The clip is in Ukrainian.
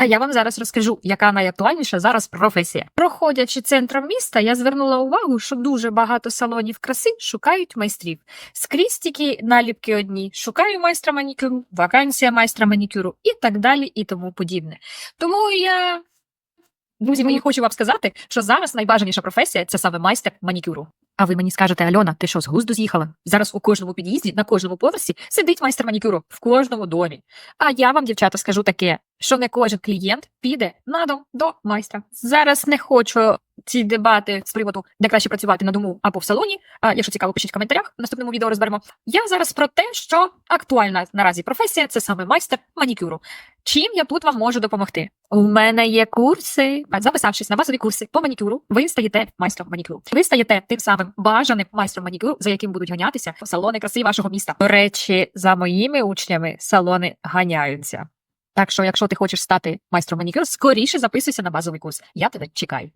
А я вам зараз розкажу, яка найактуальніша зараз професія. Проходячи центром міста, я звернула увагу, що дуже багато салонів краси шукають майстрів. Скрізь тільки наліпки одні: шукаю майстра манікюру, вакансія майстра манікюру і так далі, і тому подібне. Тому я. Друзі, мої хочу вам сказати, що зараз найбажаніша професія це саме майстер манікюру. А ви мені скажете, Альона, ти що з глузду з'їхала? Зараз у кожному під'їзді, на кожному поверсі сидить майстер манікюру в кожному домі. А я вам, дівчата, скажу таке, що не кожен клієнт піде на дом до майстра. Зараз не хочу ці дебати з приводу, де краще працювати на дому або в салоні. А якщо цікаво, пишіть в коментарях. В наступному відео розберемо. Я зараз про те, що актуальна наразі професія це саме майстер манікюру. Чим я тут вам можу допомогти? У мене є курси. Записавшись на базові курси по манікюру, ви стаєте майстром манікюру. Ви стаєте тим самим бажаним майстром манікюру, за яким будуть ганятися салони краси вашого міста. До речі, за моїми учнями салони ганяються. Так що, якщо ти хочеш стати майстром манікюру, скоріше записуйся на базовий курс. Я тебе чекаю.